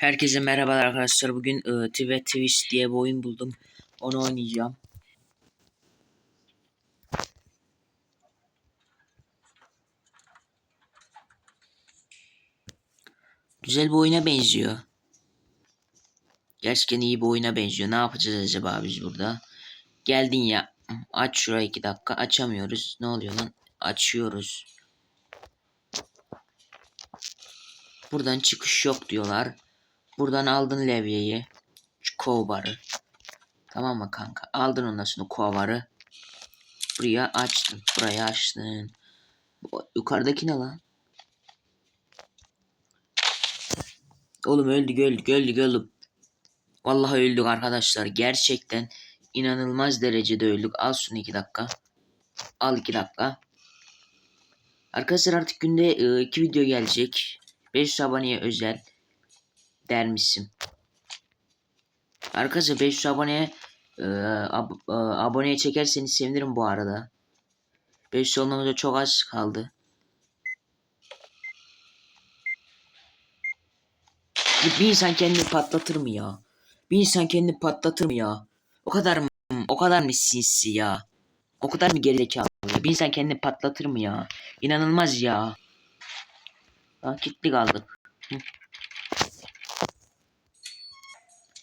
Herkese merhabalar arkadaşlar. Bugün e, Tibet Twist diye bir oyun buldum. Onu oynayacağım. Güzel bir oyuna benziyor. Gerçekten iyi bir oyuna benziyor. Ne yapacağız acaba biz burada? Geldin ya. Aç şurayı iki dakika. Açamıyoruz. Ne oluyor lan? Açıyoruz. Buradan çıkış yok diyorlar. Buradan aldın levyeyi. Şu kovbarı. Tamam mı kanka? Aldın ondan sonra kovbarı. Buraya açtın. Burayı açtın. Yukarıdaki ne lan? Oğlum öldük öldük öldük öldük. Vallahi öldük arkadaşlar. Gerçekten inanılmaz derecede öldük. Al şunu iki dakika. Al iki dakika. Arkadaşlar artık günde e, iki video gelecek. 500 aboneye özel dermişim. Arkadaşlar 500 aboneye e, ab- e, aboneye çekerseniz sevinirim bu arada. 500 olmamıza çok az kaldı. Bir insan kendini patlatır mı ya? Bir insan kendini patlatır mı ya? O kadar mı? O kadar mı sinsi ya? O kadar mı gerizekalı? Bir insan kendini patlatır mı ya? İnanılmaz ya. Ha, kilitli kaldık. Hı.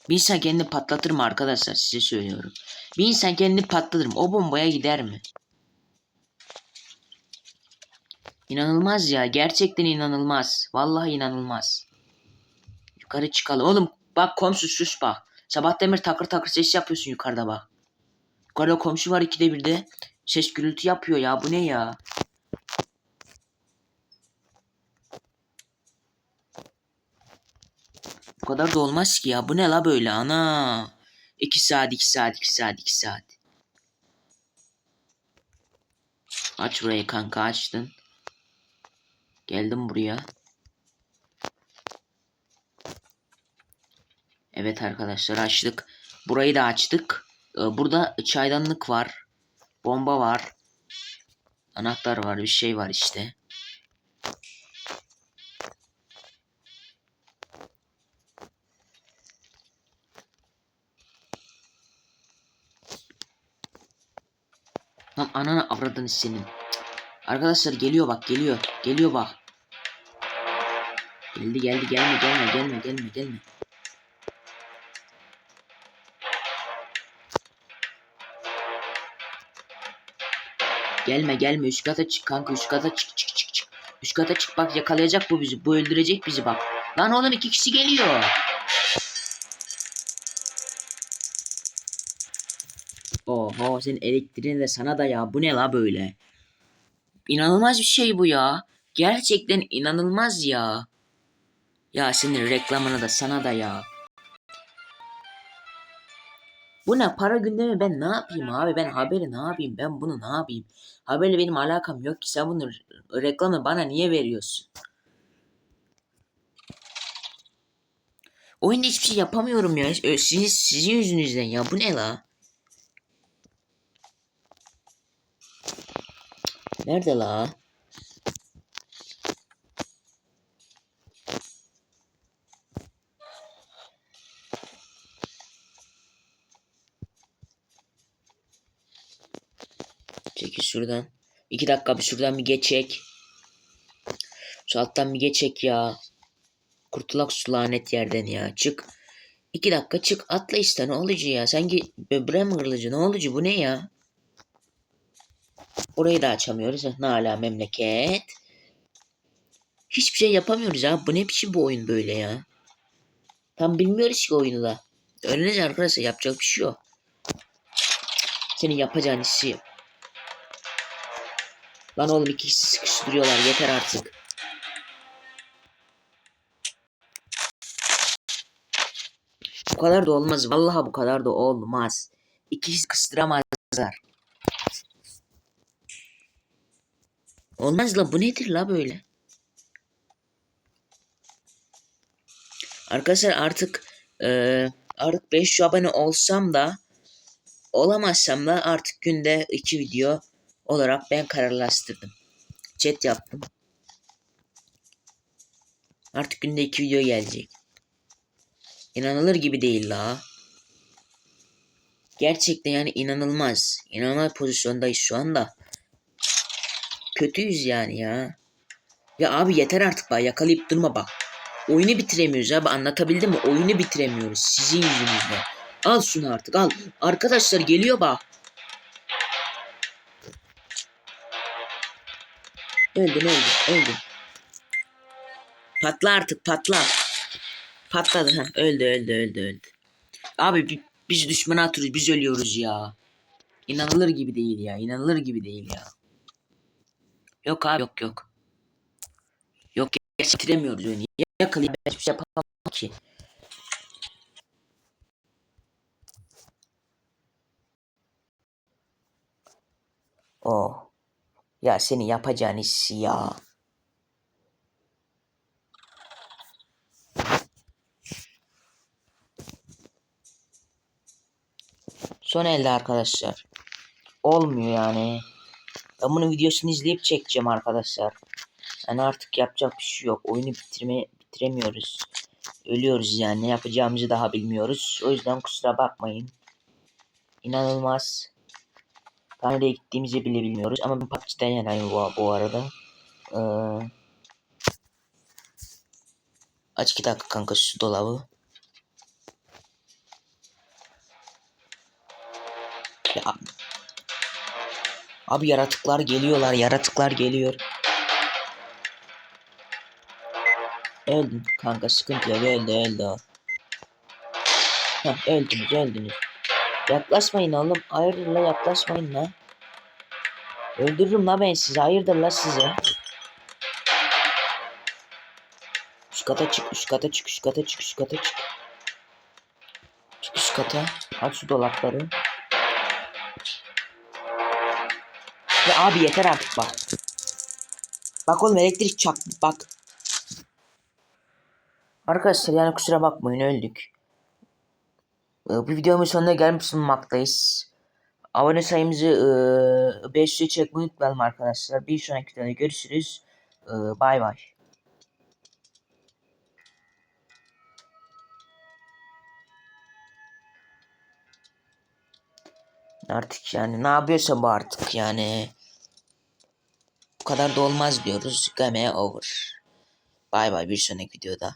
Bir insan kendini patlatır mı arkadaşlar size söylüyorum. Bir insan kendini patlatır mı? O bombaya gider mi? İnanılmaz ya. Gerçekten inanılmaz. Vallahi inanılmaz. Yukarı çıkalım. Oğlum bak komşu sus bak. Sabah demir takır takır ses yapıyorsun yukarıda bak. Yukarıda komşu var ikide bir de. Ses gürültü yapıyor ya. Bu ne ya? Bu kadar da olmaz ki ya. Bu ne la böyle ana? 2 saat 2 saat 2 saat 2 saat. Aç burayı kanka açtın. Geldim buraya. Evet arkadaşlar açtık. Burayı da açtık. Ee, Burada çaydanlık var. Bomba var. Anahtar var. Bir şey var işte. Lan ananı avradın senin. Arkadaşlar geliyor bak geliyor. Geliyor bak. Geldi geldi gelme gelme gelme gelme gelme. Gelme gelme üst kata çık kanka üst kata çık çık çık çık. Üst kata çık bak yakalayacak bu bizi. Bu öldürecek bizi bak. Lan oğlum iki kişi geliyor. Oho senin elektriğin de sana da ya. Bu ne la böyle? İnanılmaz bir şey bu ya. Gerçekten inanılmaz ya. Ya senin reklamını da sana da ya. Bu ne para gündemi ben ne yapayım abi ben haberi ne yapayım ben bunu ne yapayım haberle benim alakam yok ki sen bunu re- reklamı bana niye veriyorsun oyunda hiçbir şey yapamıyorum ya sizin, sizin yüzünüzden ya bu ne la nerede la Çekil şuradan. İki dakika bir şuradan bir geçek. Şu alttan bir geçek ya. Kurtulak şu lanet yerden ya. Çık. İki dakika çık. Atla işte ne olucu ya. Sanki böbreğim kırılıcı. Ne olucu bu ne ya? Orayı da açamıyoruz. Ne hala memleket. Hiçbir şey yapamıyoruz ya. Bu ne biçim bu oyun böyle ya. Tam bilmiyoruz ki oyunu da. Öğreneceğiz arkadaşlar. Yapacak bir şey yok. Senin yapacağın işi Lan oğlum iki kişi sıkıştırıyorlar yeter artık. Bu kadar da olmaz. Vallahi bu kadar da olmaz. İki kişi sıkıştıramazlar. Olmaz la bu nedir la böyle? Arkadaşlar artık eee artık 5 abone olsam da olamazsam da artık günde 2 video olarak ben kararlaştırdım. Chat yaptım. Artık günde iki video gelecek. İnanılır gibi değil la. Gerçekten yani inanılmaz. İnanılmaz pozisyondayız şu anda. Kötüyüz yani ya. Ya abi yeter artık bak yakalayıp durma bak. Oyunu bitiremiyoruz abi anlatabildim mi? Oyunu bitiremiyoruz sizin yüzünüzden. Al şunu artık al. Arkadaşlar geliyor bak. Öldün öldün öldün. Patla artık patla. Patladı ha öldü öldü öldü öldü. Abi bi- biz düşmana atıyoruz biz ölüyoruz ya. İnanılır gibi değil ya inanılır gibi değil ya. Yok abi yok yok. Yok bitiremiyoruz oyunu. Yakalayıp hiçbir şey yapamam ki. Oh. Ya seni yapacağın iş ya. Son elde arkadaşlar. Olmuyor yani. Ben bunun videosunu izleyip çekeceğim arkadaşlar. Yani artık yapacak bir şey yok. Oyunu bitirme bitiremiyoruz. Ölüyoruz yani. Ne yapacağımızı daha bilmiyoruz. O yüzden kusura bakmayın. İnanılmaz. Daha nereye gittiğimizi bile bilmiyoruz. Ama ben PUBG'den yanayım bu, bu arada. Ee, aç iki dakika kanka şu dolabı. Ya, abi yaratıklar geliyorlar. Yaratıklar geliyor. Öldün kanka sıkıntı yok öldü öldü o. Heh, öldünüz öldünüz. Yaklaşmayın oğlum. Hayırdır la yaklaşmayın la. Öldürürüm la ben sizi. Hayırdır la size. Üst kata çık, üst kata çık, üst kata çık, üst kata çık. Çık üst kata. Aç şu dolapları. Ya abi yeter artık bak. Bak oğlum elektrik çak bak. Arkadaşlar yani kusura bakmayın öldük. Ee, Bu videomun sonuna gelmiş bulunmaktayız. Abone sayımızı e, 500'e çekmeyi unutmayalım arkadaşlar. Bir sonraki videoda görüşürüz. Ee, Bay bay. Artık yani ne yapıyorsa bu artık yani. Bu kadar da olmaz diyoruz. Game over. Bay bay bir sonraki videoda.